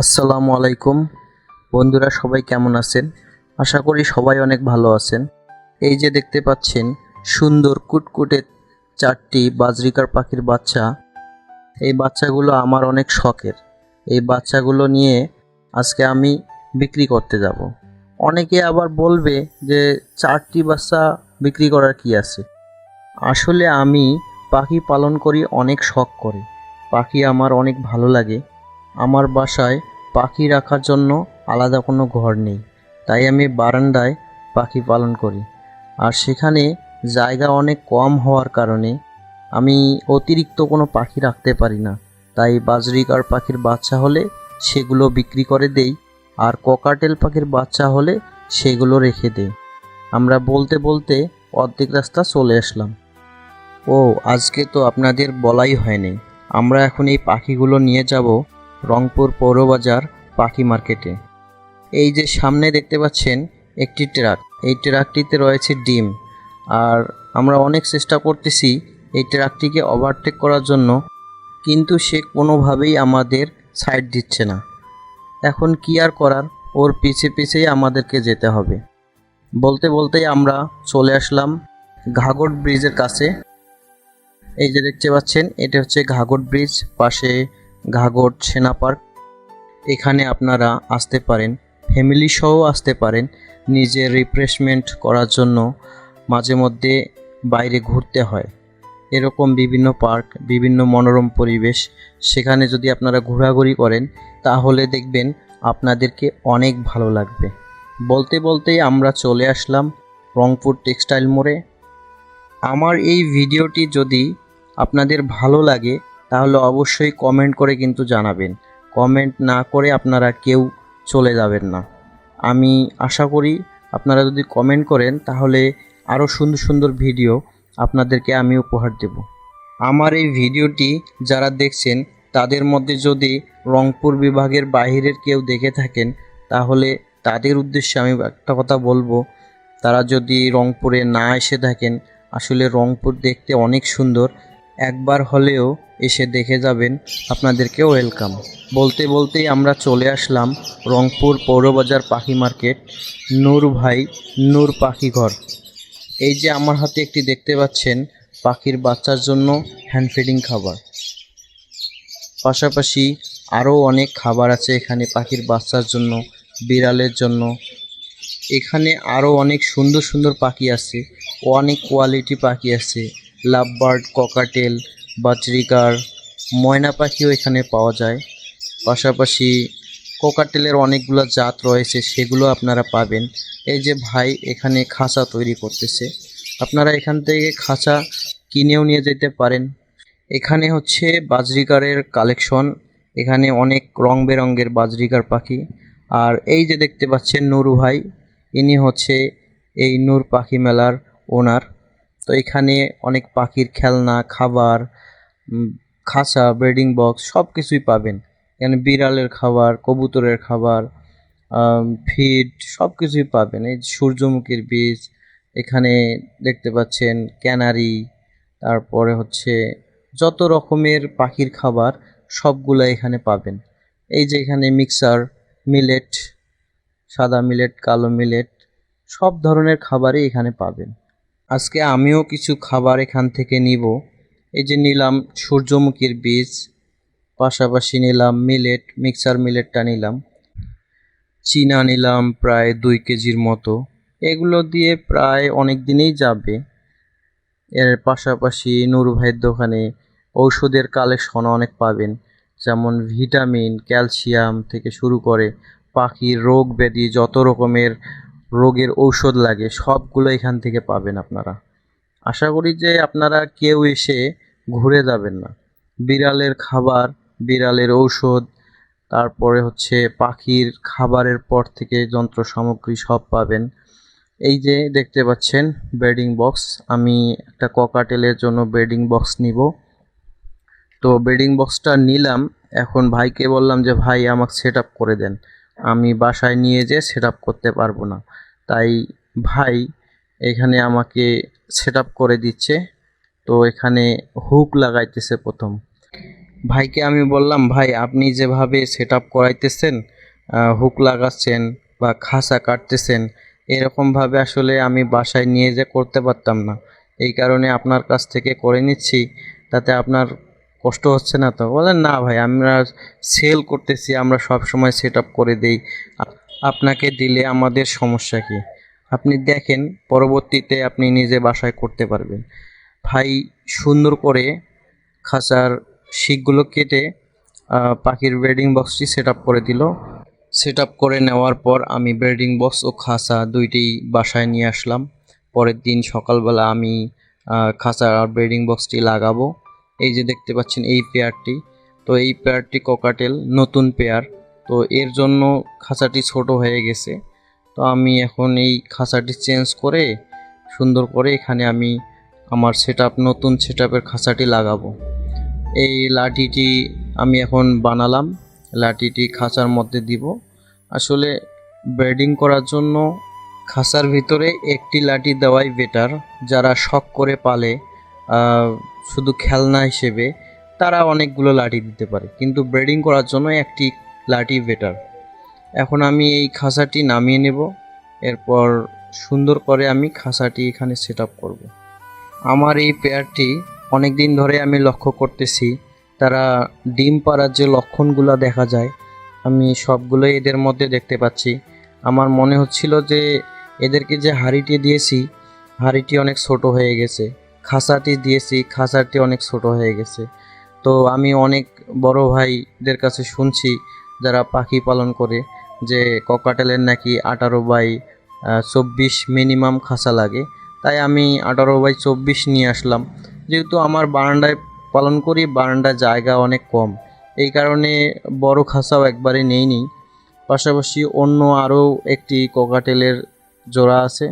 আসসালামু আলাইকুম। বন্ধুরা, সবাই কেমন আছেন? আশা করি সবাই অনেক ভালো আছেন। এই যে দেখতে পাচ্ছেন, সুন্দর কুটকুটে চারটি বাজরিকার পাখির বাচ্চা। এই বাচ্চাগুলো আমার অনেক শখের। এই বাচ্চাগুলো নিয়ে আজকে আমি বিক্রি করতে যাব। অনেকে আবার বলবে যে, চারটি বাচ্চা বিক্রি করার কি আছে? আসলে আমি পাখি পালন করি অনেক শখ করে। পাখি আমার অনেক ভালো লাগে। আমার বাসায় পাখি রাখার জন্য আলাদা কোনো ঘর নেই। তাই আমি বারান্দায় পাখি পালন করি। আর সেখানে জায়গা অনেক কম হওয়ার কারণে আমি অতিরিক্ত কোনো পাখি রাখতে পারি না। তাই বাজরিকার পাখির বাচ্চা হলে সেগুলো বিক্রি করে দেই আর ককাটেল পাখির বাচ্চা হলে সেগুলো রেখে দেই। আমরা বলতে বলতে অর্ধেক রাস্তা চলে আসলাম। ও, আজকে তো আপনাদের বলাই হয়নি। আমরা এখন এই পাখিগুলো নিয়ে যাব রংপুর পৌরবাজার পাখি মার্কেটে। এই যে সামনে দেখতে পাচ্ছেন একটি ট্রাক, এই ট্রাকটিতে রয়েছে ডিম। আর আমরা অনেক চেষ্টা করতেছি এই ট্রাকটিকে ওভারটেক করার জন্য, কিন্তু সে কোনোভাবেই আমাদের সাইড দিচ্ছে না। এখন কি আর করার? ওর পিছে পিছেই আমাদেরকে যেতে হবে। বলতে বলতেই আমরা চলে আসলাম ঘাগর ব্রিজের কাছে। এই যে দেখতে পাচ্ছেন, এটা হচ্ছে ঘাগর ব্রিজ, পাশে ঘাগর সেনা পার্ক। এখানে আপনারা আসতে পারেন ফ্যামিলি সহ আসতে পারেন, নিজের রিফ্রেশমেন্ট করার জন্য মাঝে মধ্যে বাইরে ঘুরতে হয়। এরকম বিভিন্ন পার্ক, বিভিন্ন মনোরম পরিবেশ, সেখানে যদি আপনারা ঘোরাঘুরি করেন, তাহলে দেখবেন আপনাদেরকে অনেক ভালো লাগবে। বলতে বলতেই আমরা চলে আসলাম রংপুর টেক্সটাইল মোড়ে। আমার এই ভিডিওটি যদি আপনাদের ভালো লাগে তাহলে অবশ্যই কমেন্ট করে কিন্তু জানাবেন। কমেন্ট না করে আপনারা কেউ চলে যাবেন না। আমি আশা করি আপনারা যদি কমেন্ট করেন, তাহলে আরও সুন্দর সুন্দর ভিডিও আপনাদেরকে আমি উপহার দেব। আমার এই ভিডিওটি যারা দেখছেন, তাদের মধ্যে যদি রংপুর বিভাগের বাইরের কেউ দেখে থাকেন, তাহলে তাদের উদ্দেশ্যে আমি একটা কথা বলব। তারা যদি রংপুরে না এসে থাকেন, আসলে রংপুর দেখতে অনেক সুন্দর। একবার হলেও এসে দেখে যাবেন আপনাদেরকে ওয়েলকাম। বলতে বলতেই আমরা চলে আসলাম রংপুর পৌরবাজার পাখি মার্কেট, নূর ভাই, নূর পাখি ঘর। এই যে আমার হাতে একটি দেখতে পাচ্ছেন পাখির বাচ্চার জন্য হ্যান্ড ফিডিং খাবার। পাশাপাশি আরও অনেক খাবার আছে এখানে পাখির বাচ্চার জন্য, বিড়ালের জন্য। এখানে আরও অনেক সুন্দর সুন্দর পাখি আছে, অনেক কোয়ালিটি পাখি আছে। লাভবার্ড, ককাটেল, বাজরিকার, ময়না পাখিও এখানে পাওয়া যায়। পাশাপাশি কোকাটেলের অনেকগুলো জাত রয়েছে, সেগুলো আপনারা পাবেন। এই যে ভাই এখানে খাঁচা তৈরি করতেছে। আপনারা এখান থেকে খাঁচা কিনেও নিয়ে যেতে পারেন। এখানে হচ্ছে বাজরিকারের কালেকশন। এখানে অনেক রং বেরঙের বাজরিকার পাখি। আর এই যে দেখতে পাচ্ছেন নুরু ভাই, ইনি হচ্ছে এই নূর পাখি মেলার ওনার। তো এখানে অনেক পাখির খেলনা, খাবার খাঁচা ব্রিডিং বক্স সব কিছুই পাবেন। এখানে বিড়ালের খাবার, কবুতরের খাবার ফিড সব কিছুই পাবেন। এই সূর্যমুখীর বীজ, এখানে দেখতে পাচ্ছেন ক্যানারি, তারপরে হচ্ছে যত রকমের পাখির খাবার সবগুলো এখানে পাবেন। এই যে এখানে মিক্সার মিলেট সাদা মিলেট কালো মিলেট সব ধরনের খাবারই এখানে পাবেন। আজকে আমিও কিছু খাবার এখান থেকে নিব। এই যে নিলাম সূর্যমুখীর বীজ, পাশাপাশি নিলাম মিলেট মিক্সার মিলেটটা নিলাম। চীনা নিলাম প্রায় দুই কেজির মতো। এগুলো দিয়ে প্রায় অনেক দিনেই যাবে। এর পাশাপাশি নুর ভাইয়ের দোকানে ঔষধের কালেকশন অনেক পাবেন। যেমন ভিটামিন, ক্যালসিয়াম থেকে শুরু করে পাখির রোগ ব্যাধি, যত রকমের রোগের ঔষধ লাগে, সবগুলো এখান থেকে পাবেন আপনারা। আশা করি যে আপনারা কেউ এসে ঘুরে যাবেন না। বিড়ালের খাবার, বিড়ালের ঔষধ, তারপরে হচ্ছে পাখির খাবারের পর থেকে যন্ত্র সামগ্রী সব পাবেন। এই যে দেখতে পাচ্ছেন, বেডিং বক্স। আমি একটা ককাটেলের জন্য বেডিং বক্স নিব। তো বেডিং বক্সটা নিলাম। এখন ভাইকে বললাম যে, ভাই, আমাকে সেট করে দেন। আমি বাসায় নিয়ে যেয়ে সেট করতে পারব না। তাই ভাই এখানে আমাকে সেট করে দিচ্ছে। তো এখানে হুক লাগাইতেছে প্রথম। ভাইকে আমি বললাম, ভাই, আপনি যেভাবে সেট আপ করাইতেছেন হুক লাগাচ্ছেন বা খাসা কাটতেছেন এরকমভাবে আসলে আমি বাসায় নিয়ে যে করতে পারতাম না। এই কারণে আপনার কাছ থেকে করে নিচ্ছি। তাতে আপনার কষ্ট হচ্ছে না তো? বলেন না ভাই আমরা সেল করতেছি আমরা সব সময় সেট আপ করে দেই। আপনাকে দিলে আমাদের সমস্যা কি? আপনি দেখেন পরবর্তীতে আপনি নিজে বাসায় করতে পারবেন। ভাই সুন্দর করে খাঁচার শিকগুলো কেটে পাখির ব্রিডিং বক্সটি সেট করে দিল। সেট করে নেওয়ার পর আমি ব্রিডিং বক্স ও খাঁচা দুইটি বাসায় নিয়ে আসলাম। পরের দিন সকালবেলা আমি আহ, খাঁচা আর ব্রিডিং বক্সটি লাগাবো। এই যে দেখতে পাচ্ছেন এই পেয়ারটি, তো এই পেয়ারটি ককাটেল নতুন পেয়ার। তো এর জন্য খাঁচাটি ছোট হয়ে গেছে। তো আমি এখন এই খাঁচাটি চেঞ্জ করে, সুন্দর করে এখানে আমি আমার সেট নতুন সেট আপের খাঁচাটি লাগাবো। এই লাঠিটি আমি এখন বানালাম। লাঠিটি খাঁচার মধ্যে দিব। আসলে ব্রেডিং করার জন্য খাঁচার ভিতরে একটি লাঠি দেওয়াই বেটার যারা শখ করে পালে শুধু খেলনা হিসেবে তারা অনেকগুলো লাঠি দিতে পারে, কিন্তু ব্রেডিং করার জন্য একটি লাঠি বেটার এখন আমি এই খাঁচাটি নামিয়ে নেব, এরপর সুন্দর করে আমি খাঁচাটি এখানে সেট আপ করব। আমার এই পেয়ারটি অনেক দিন ধরে আমি লক্ষ্য করতেছি, তারা ডিম পাড়ার যে লক্ষণগুলো দেখা যায়, আমি সবগুলোই এদের মধ্যে দেখতে পাচ্ছি। আমার মনে হচ্ছিল যে এদেরকে যে হাঁড়িটি দিয়েছি, হাঁড়িটি অনেক ছোট হয়ে গেছে। খাঁচাটি দিয়েছি খাঁচাটি অনেক ছোট হয়ে গেছে। তো আমি অনেক বড় ভাইদের কাছে শুনছি যারা পাখি পালন করে যে ককাটেলের নাকি আঠারো বাই চব্বিশ মিনিমাম খাঁচা লাগে। তাই আমি আঠারো বাই চব্বিশ নিয়ে আসলাম। যেহেতু আমার বারান্দায় পালন করি, বারান্দার জায়গা অনেক কম। এই কারণে বড় খাঁচাও একবারে নেইনি পাশাপাশি অন্য আরও একটি ককাটেলের জোড়া আছে।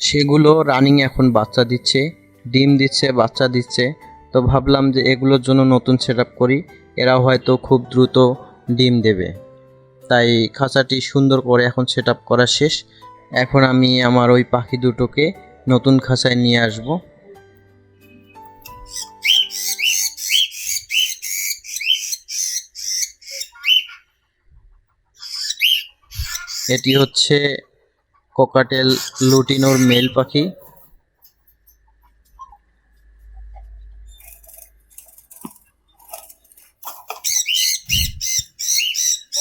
সেগুলো রানিং এখন বাচ্চা দিচ্ছে। ডিম দিচ্ছে, বাচ্চা দিচ্ছে। তো ভাবলাম যে এগুলোর জন্য নতুন সেট করি। এরা হয়তো খুব দ্রুত ডিম দেবে। তাই খাঁচাটি সুন্দর করে এখন সেট করা শেষ। এখন আমি আমার ওই পাখি দুটোকে নতুন খাঁচায় নিয়ে আসব। এটি হচ্ছে কোকাটেল লুটিনোর মেল পাখি।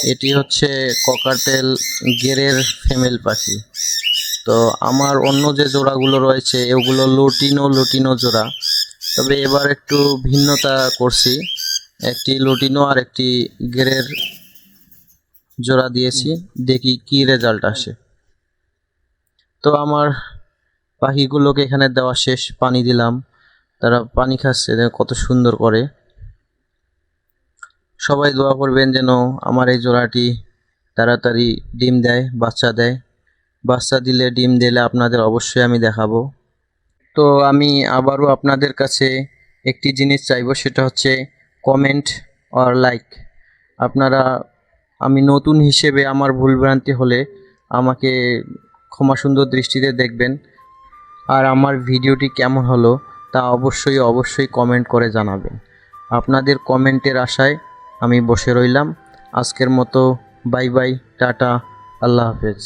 এটি হচ্ছে ককাটেল গেরের ফিমেল পাখি। তো আমার অন্য যে জোড়াগুলো রয়েছে, এগুলো লুটিনো লুটিনো জোড়া। তবে এবার একটু ভিন্নতা করছি। একটি লুটিনো আর একটি গেরের জোড়া দিয়েছি। দেখি কি রেজাল্ট আসে। তো আমার পাখিগুলোকে এখানে দেওয়া শেষ, পানি দিলাম। তারা পানি খাচ্ছে কত সুন্দর করে। সবাই দোয়া করবেন যেন আমার এই জোড়াটি তাড়াতাড়ি ডিম দেয়, বাচ্চা দেয়। বাচ্চা দিলে ডিম দিলে আপনাদের অবশ্যই আমি দেখাবো। তো আমি আবারও আপনাদের কাছে একটি জিনিস চাইব, সেটা হচ্ছে কমেন্ট অর লাইক আপনারা, আমি নতুন হিসেবে আমার ভুলভ্রান্তি হলে আমাকে ক্ষমা সুন্দর দৃষ্টিতে দেখবেন। আর আমার ভিডিওটি কেমন হলো তা অবশ্যই অবশ্যই কমেন্ট করে জানাবেন। আপনাদের কমেন্টের আশায় আমি বসে রইলাম। আজকের মতো বাই বাই টাটা আল্লাহ হাফেজ।